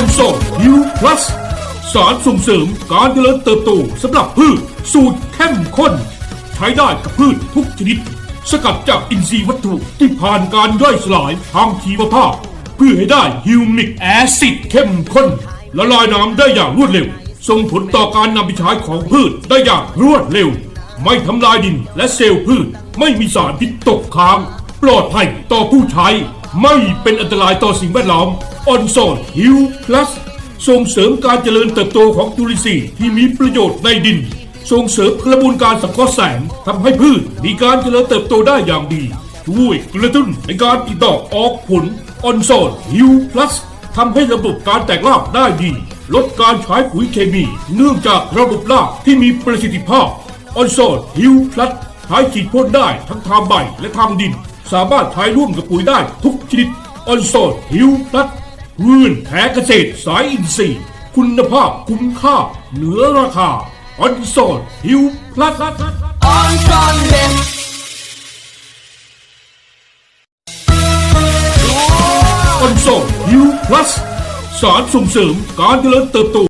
อนโซฮิวพลัสสารส่งเสริมการเจริญเติบโตสำหรับพืชสูตรเข้มข้น ใช้ได้กับพืชทุกชนิด สกัดจากอินทรีย์วัตถุที่ผ่านการย่อยสลายทางชีวภาพ เพื่อให้ได้ฮิวมิกแอซิดเข้มข้นละลายน้ำได้อย่างรวดเร็ว ส่งผลต่อการนำไปใช้ของพืชได้อย่างรวดเร็ว ไม่ทำลายดินและเซลล์พืชไม่มีสารพิษตกค้าง ปลอดภัยต่อผู้ใช้ ไม่เป็นอันตรายต่อสิ่งแวดล้อม ออนโซนฮิวพลัสส่งเสริมการเจริญเติบโตของจุลินทรีย์ที่มีประโยชน์ในดิน ส่งเสริมกระบวนการสังเคราะห์แสงทำให้พืชมีการเจริญเติบโตได้อย่างดีช่วยกระตุ้นในการติดดอกออกผลออนโซนฮิวพลัสทำให้ระบบการแตกรากได้ดี ลดการใช้ปุ๋ยเคมี เนื่องจากระบบรากที่มีประสิทธิภาพออนโซนฮิวพลัสใช้ฉีดพ่นได้ทั้งทางใบและทางดิน สามารถใช้ร่วมกับปุ๋ยได้ทุกชนิดออนโซนฮิวพลัส รื่นแท้เกษตรสายอินทรีย์ คุณภาพคุ้มค่า เหนือราคา ออนโซนฮิวพลัส on Sunday. ออนโซนฮิวพลัสสารส่งเสริมการเจริญเติบโต